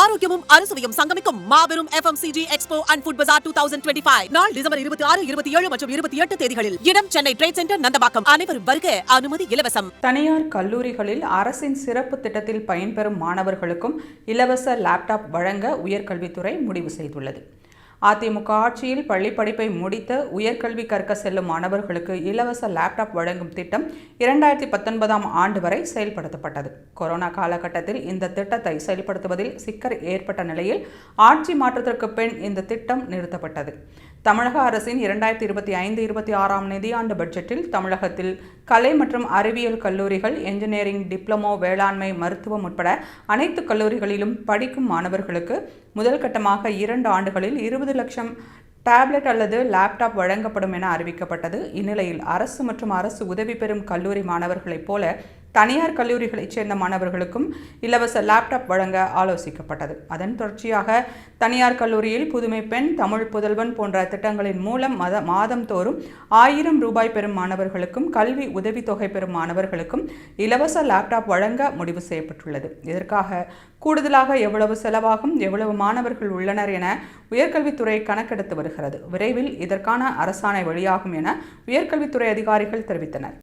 ஆரோக்கியமும் அறுசுவையும் சங்கமிக்கும் மாபெரும் FMCG expo and food Bazaar two thousand twenty five நாள் டிசம்பர் இருபத்தி ஆறு இருபத்தி ஏழு மற்றும் இருபத்தி எட்டு தேதிகளில் இடம் சென்னை ட்ரேட் சென்டர் நந்தபாக்கம் அனைவரும் வருக அனுமதி இலவசம். தனியார் கல்லூரிகளில் அரசின் சிறப்பு திட்டத்தில் பயன்பெறும் மாணவர்களுக்கும் இலவச லேப்டாப் வழங்க உயர்கல்வித்துறை முடிவு செய்துள்ளது. அதிமுக ஆட்சியில் பள்ளி படிப்பை முடித்த உயர்கல்வி கற்க செல்லும் மாணவர்களுக்கு இலவச லேப்டாப் வழங்கும் திட்டம் இரண்டாயிரத்தி பத்தொன்பதாம் ஆண்டு வரை செயல்படுத்தப்பட்டது. கொரோனா காலகட்டத்தில் இந்த திட்டத்தை செயல்படுத்துவதில் சிக்கல் ஏற்பட்ட நிலையில் ஆட்சி மாற்றத்திற்கு பின் இந்த திட்டம் நிறுத்தப்பட்டது. தமிழக அரசின் இரண்டாயிரத்தி இருபத்தி ஐந்து இருபத்தி ஆறாம் நிதியாண்டு பட்ஜெட்டில் தமிழகத்தில் கலை மற்றும் அறிவியல் கல்லூரிகள் என்ஜினியரிங் டிப்ளமோ வேளாண்மை மருத்துவம் உட்பட அனைத்து கல்லூரிகளிலும் படிக்கும் மாணவர்களுக்கு முதல் கட்டமாக இரண்டு ஆண்டுகளில் இருபது லட்சம் டேப்லெட் அல்லது லேப்டாப் வழங்கப்படும் என அறிவிக்கப்பட்டது. இந்நிலையில் அரசு மற்றும் அரசு உதவி பெறும் கல்லூரி மாணவர்களைப் போல தனியார் கல்லூரிகளைச் சேர்ந்த மாணவர்களுக்கும் இலவச லேப்டாப் வழங்க ஆலோசிக்கப்பட்டது. அதன் தொடர்ச்சியாக தனியார் கல்லூரியில் புதுமை பெண் தமிழ் புதல்வன் போன்ற திட்டங்களின் மூலம் மத மாதந்தோறும் ஆயிரம் ரூபாய் பெறும் மாணவர்களுக்கும் கல்வி உதவித்தொகை பெறும் மாணவர்களுக்கும் இலவச லேப்டாப் வழங்க முடிவு செய்யப்பட்டுள்ளது. இதற்காக கூடுதலாக எவ்வளவு செலவாகும் எவ்வளவு மாணவர்கள் உள்ளனர் என உயர்கல்வித்துறை கணக்கெடுத்து வருகிறது. விரைவில் இதற்கான அரசாணை வெளியாகும் என உயர்கல்வித்துறை அதிகாரிகள் தெரிவித்தனர்.